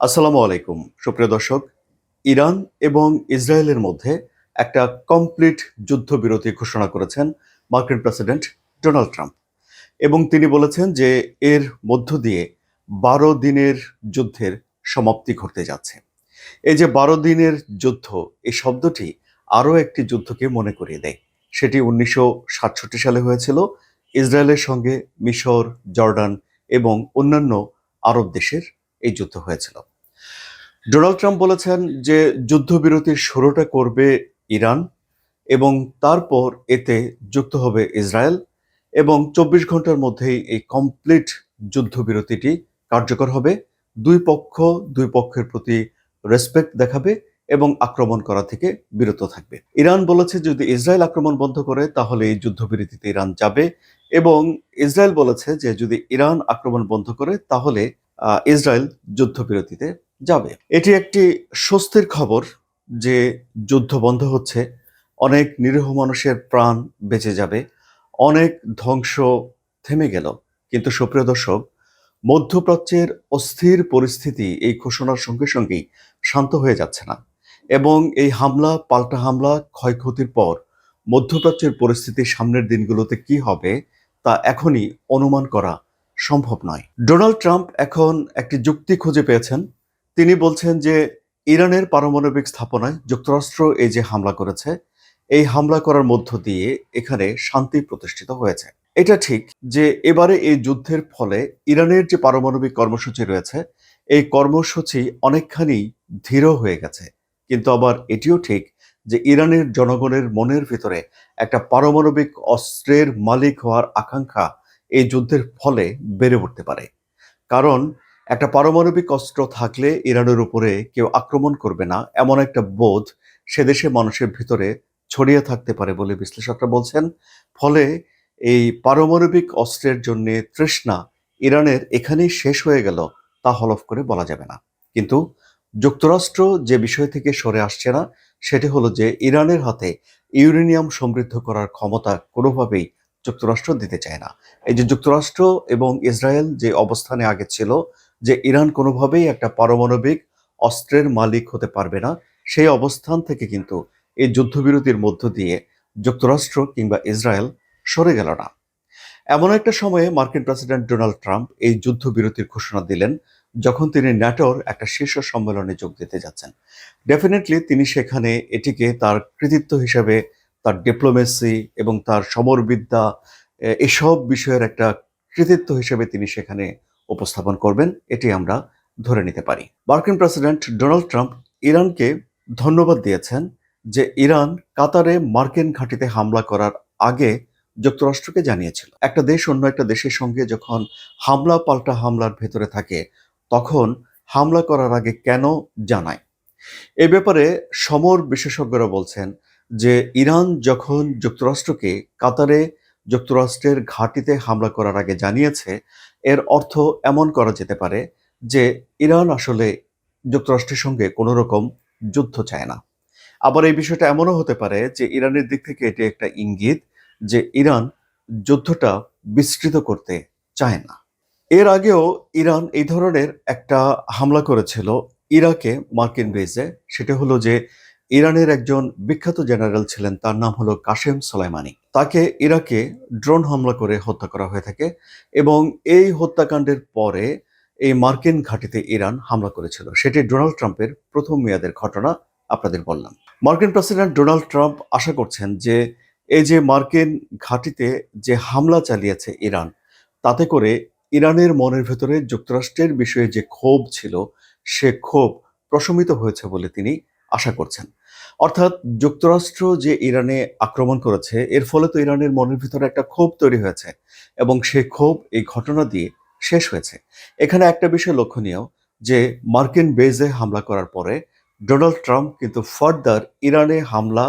আসসালামু আলাইকুম। সুপ্রিয় দর্শক, ইরান এবং ইসরায়েলের মধ্যে একটা কমপ্লিট যুদ্ধবিরতি ঘোষণা করেছেন মার্কিন প্রেসিডেন্ট ডোনাল্ড ট্রাম্প। এবং তিনি বলেছেন যে এর মধ্য দিয়ে বারো দিনের যুদ্ধের সমাপ্তি ঘটতে যাচ্ছে। এই যে বারো দিনের যুদ্ধ, এই শব্দটি আরও একটি যুদ্ধকে মনে করিয়ে দেয়। সেটি উনিশশো সাতষট্টি সালে হয়েছিল। ইসরায়েলের সঙ্গে মিশর, জর্ডান এবং অন্যান্য আরব দেশের এই যুদ্ধ হয়েছিল। ডোনাল্ড ট্রাম্প বলেছেন যে যুদ্ধবিরতির শুরুটা করবে ইরান এবং তারপর এতে যুক্ত হবে ইসরায়েল এবং চব্বিশ ঘণ্টার মধ্যেই এই কমপ্লিট যুদ্ধবিরতিটি কার্যকর হবে। দুই পক্ষ, দুই পক্ষের প্রতি রেসপেক্ট দেখাবে এবং আক্রমণ করা থেকে বিরত থাকবে। ইরান বলেছে যদি ইসরায়েল আক্রমণ বন্ধ করে, তাহলে এই যুদ্ধবিরতিতে ইরান যাবে এবং ইসরায়েল বলেছে যে যদি ইরান আক্রমণ বন্ধ করে, তাহলে ইসরায়েল যুদ্ধবিরতিতে যাবে। এটি একটি স্বস্তির খবর যে যুদ্ধ বন্ধ হচ্ছে, অনেক নিরীহ মানুষের প্রাণ বেঁচে যাবে, অনেক ধ্বংস থেমে গেল। কিন্তু সুপ্রিয় দর্শক, মধ্যপ্রাচ্যের অস্থির পরিস্থিতি এই ঘোষণার সঙ্গে সঙ্গেই শান্ত হয়ে যাচ্ছে না। এবং এই হামলা, পাল্টা হামলা, ক্ষয়ক্ষতির পর মধ্যপ্রাচ্যের পরিস্থিতি সামনের দিনগুলোতে কি হবে, তা এখনই অনুমান করা সম্ভব নয়। ডোনাল্ড ট্রাম্প এখন একটি যুক্তি খুঁজে পেয়েছেন। তিনি বলছেন যে ইরানের পারমাণবিক স্থাপনায় যুক্তরাষ্ট্র এই যে হামলা করেছে, এই হামলা করার মধ্য দিয়ে এখানে শান্তি প্রতিষ্ঠিত হয়েছে। এটা ঠিক যে এবারে এই যুদ্ধের ফলে ইরানের যে পারমাণবিক কর্মসূচি রয়েছে, এই কর্মসূচি অনেকখানি ধীর হয়ে গেছে। কিন্তু আবার এটিও ঠিক যে ইরানের জনগণের মনের ভিতরে একটা পারমাণবিক অস্ত্রের মালিক হওয়ার আকাঙ্ক্ষা এই যুদ্ধের ফলে বেড়ে উঠতে পারে। কারণ একটা পারমাণবিক অস্ত্র থাকলে ইরানের উপরে কেউ আক্রমণ করবে না, এমন একটা বোধ সে দেশে মানুষের ভিতরে ছড়িয়ে থাকতে পারে বলে বিশ্লেষকরা বলছেন। ফলে এই পারমাণবিক অস্ত্রের জন্য তৃষ্ণা ইরানের এখানেই শেষ হয়ে গেল তা হলফ করে বলা যাবে না। কিন্তু যুক্তরাষ্ট্র যে বিষয় থেকে সরে আসছে না, সেটি হলো যে ইরানের হাতে ইউরেনিয়াম সমৃদ্ধ করার ক্ষমতা কোনোভাবেই যুক্তরাষ্ট্র দিতে চায় না। এই যে যুক্তরাষ্ট্র এবং ইসরায়েল যে অবস্থানে আগে ছিল, যে ইরান কোনোভাবেই একটা পারমাণবিক অস্ত্রের মালিক হতে পারবে না, সেই অবস্থান থেকে কিন্তু এই যুদ্ধবিরতির মধ্য দিয়ে যুক্তরাষ্ট্র কিংবা ইসরায়েল সরে গেল না। এমন একটা সময়ে মার্কিন প্রেসিডেন্ট ডোনাল্ড ট্রাম্প এই যুদ্ধবিরতির ঘোষণা দিলেন, যখন তিনি ন্যাটোর একটা শীর্ষ সম্মেলনে যোগ দিতে যাচ্ছেন। ডেফিনেটলি তিনি সেখানে এটিকে তার কৃতিত্ব হিসেবে তার ডিপ্লোমেসি এবং তার সমরবিদ্যা এসব বিষয়ের একটা কৃতিত্ব হিসেবে তিনি সেখানে উপস্থাপন করবেন, এটি আমরা ধরে নিতে পারি। মার্কিন প্রেসিডেন্ট ডোনাল্ড ট্রাম্প ইরানকে ধন্যবাদ দিয়েছেন যে ইরান কাতারে মার্কিন ঘাঁটিতে হামলা করার আগে যুক্তরাষ্ট্রকে জানিয়েছিল। একটা দেশ অন্য একটা দেশের সঙ্গে যখন হামলা পাল্টা হামলার ভেতরে থাকে, তখন হামলা করার আগে কেন জানায়? এ ব্যাপারে সমর বিশেষজ্ঞরা বলছেন যে ইরান যখন যুক্তরাষ্ট্রকে কাতারে যুক্তরাষ্ট্রের ঘাঁটিতে হামলা করার আগে জানিয়েছে, এর অর্থ এমন করা যেতে পারে যে ইরান আসলে যুক্তরাষ্ট্রের সঙ্গে কোনো রকম যুদ্ধ চায় না। আবার এই বিষয়টা এমনও হতে পারে যে ইরানের দিক থেকে এটি একটা ইঙ্গিত যে ইরান যুদ্ধটা বিস্তৃত করতে চায় না। এর আগেও ইরান এই ধরনের একটা হামলা করেছিল ইরাকে মার্কিন বেজে সেটা হলো যে ইরানের একজন বিখ্যাত জেনারেল ছিলেন, তার নাম হলো কাশেম সোলাইমানি। তাকে ইরাকে ড্রোন হামলা করে হত্যা করা হয়ে থাকে এবং এই হত্যাকাণ্ডের পরে এই মার্কিন ঘাঁটিতে ইরান হামলা করেছিল। সেটি ডোনাল্ড ট্রাম্পের প্রথম মেয়াদের ঘটনা, আপনাদের বললাম। মার্কিন প্রেসিডেন্ট ডোনাল্ড ট্রাম্প আশা করছেন যে এই যে মার্কিন ঘাঁটিতে যে হামলা চালিয়েছে ইরান, তাতে করে ইরানের মনের ভেতরে যুক্তরাষ্ট্রের বিষয়ে যে ক্ষোভ ছিল, সে ক্ষোভ প্রশমিত হয়েছে বলে তিনি আশা করছেন। অর্থাৎ যুক্তরাষ্ট্র যে ইরানে আক্রমণ করেছে, এর ফলে তো ইরানের মনের ভিতরে একটা ক্ষোভ তৈরি হয়েছে এবং সেই ক্ষোভ, এই ঘটনা দিয়ে শেষ হয়েছে। এখানে একটা বিষয় লক্ষণীয় যে মার্কিন বেজে হামলা করার পরে ডোনাল্ড ট্রাম্প কিন্তু ফার্দার ইরানে হামলা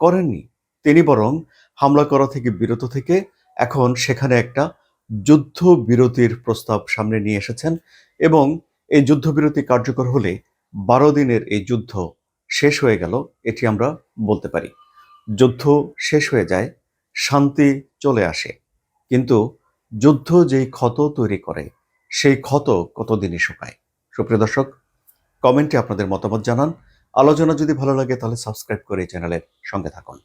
করেননি। তিনি বরং হামলা করা থেকে বিরত থেকে এখন সেখানে একটা যুদ্ধ বিরতির প্রস্তাব সামনে নিয়ে এসেছেন এবং এই যুদ্ধবিরতি কার্যকর হলে বারো দিনের এই যুদ্ধ শেষ হয়ে গেল, এটি আমরা বলতে পারি। যুদ্ধ শেষ হয়ে যায়, শান্তি চলে আসে। কিন্তু যুদ্ধ যেই ক্ষত তৈরি করে, সেই ক্ষত কতদিনই শুকায়? সুপ্রিয় দর্শক, কমেন্টে আপনাদের মতামত জানান। আলোচনা যদি ভালো লাগে তাহলে সাবস্ক্রাইব করে এই চ্যানেলের সঙ্গে থাকুন।